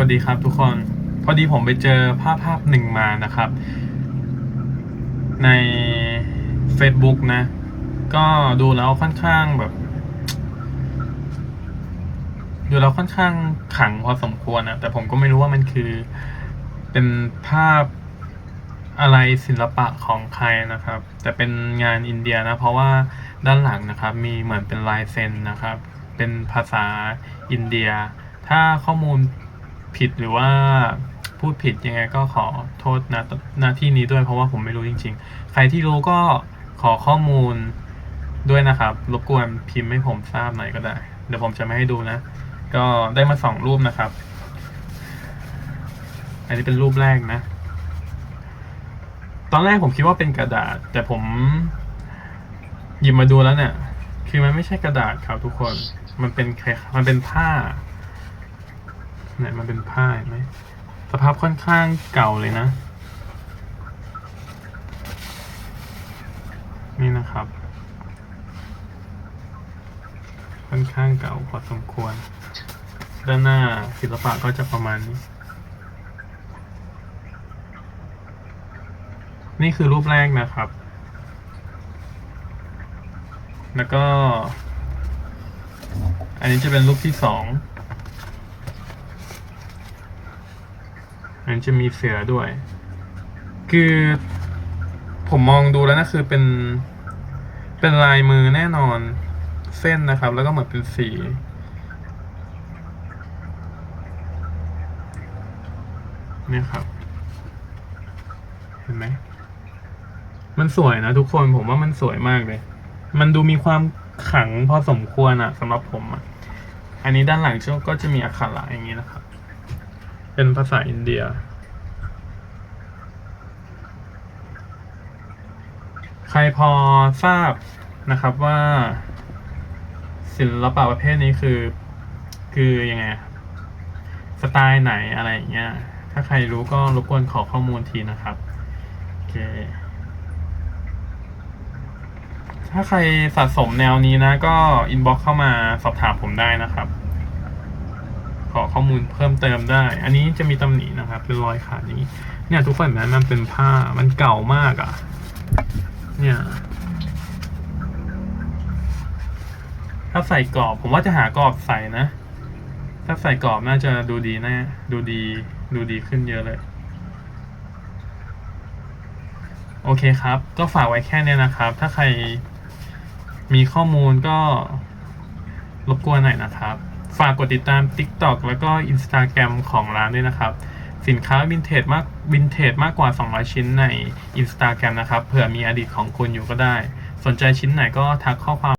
วัสดีครับทุกคน พอดีผมไปเจอภาพภาพหนึ่งมานะครับ ใน Facebook นะ ก็ดูแล้วค่อนข้างแบบ ดูแล้วค่อนข้างขลังพอสมควรนะแต่ผมก็ไม่รู้ว่ามันคือเป็นภาพอะไรศิลปะของใครนะครับ แต่เป็นงานอินเดียนะ เพราะว่าด้านหลังนะครับ มีเหมือนเป็นลายเซ็นนะครับ เป็นภาษาอินเดีย ถ้าข้อมูล ผิดหรือว่าพูดผิดยังไงก็ขอโทษนะหน้าที่นี้ด้วยเพราะว่าผมไม่รู้จริง ๆ ใครที่รู้ก็ขอข้อมูลด้วยนะครับ รบกวนพิมพ์ให้ผมทราบหน่อยก็ได้ เดี๋ยวผมจะไม่ให้ดูนะ ก็ได้มาสองรูปนะครับ อันนี้เป็นรูปแรกนะ ตอนแรกผมคิดว่าเป็นกระดาษ แต่ผมหยิบมาดูแล้วเนี่ย คือมันไม่ใช่กระดาษครับทุกคน มันเป็นมันเป็นผ้า เนี่ยมันเป็นผ้าเห็นไหมสภาพค่อนข้างเก่าเลยนะ นี่นะครับ ค่อนข้างเก่าพอสมควร ด้านหน้าศิลปะก็จะประมาณนี้ นี่คือรูปแรกนะครับ แล้วก็ อันนี้จะเป็นรูปที่สอง อันจะมีเสือด้วย คือผมมองดูแล้วนะคือเป็น เป็นลายมือแน่นอนเส้นนะครับ แล้วก็เหมือนเป็นสี เนี่ยครับ เห็นไหม มันสวยนะทุกคนผมว่ามันสวยมากเลย มันดูมีความขลังพอสมควรอะสำหรับผมอะอันนี้ด้านหลังก็จะมีอักขระอย่างนี้นะครับ เป็นภาษาอินเดีย ใครพอทราบนะครับว่าศิลปะประเภทนี้คือ คือยังไง สไตล์ไหนอะไรอย่างเงี้ย ถ้าใครรู้ก็รบกวนขอข้อมูลทีนะครับ โอเค ถ้าใครสะสมแนวนี้นะ ก็อินบ็อกเข้ามาสอบถามผมได้นะครับ ขอข้อมูลเพิ่มเติมได้ อันนี้จะมีตำหนินะครับ เป็นรอยขาดอย่างนี้ เนี่ยทุกคนเห็นไหมมันเป็นผ้ามันเก่ามากอะ่ะ เนี่ยถ้าใส่กรอบ ผมว่าจะหากรอบใส่นะ ถ้าใส่กรอบน่าจะดูดีแน่ดูดีดูดีขึ้นเยอะเลย โอเคครับ ก็ฝากไว้แค่นี้นะครับ ถ้าใครมีข้อมูลก็รบกวนหน่อยนะครับ ฝากกดติดตาม TikTok แล้วก็ Instagram ของร้านด้วยนะครับ สินค้าวินเทจมากวินเทจมากกว่า 200 ชิ้นใน Instagram นะครับ เผื่อมีอดีตของคุณอยู่ก็ได้ สนใจชิ้นไหนก็ทักข้อความ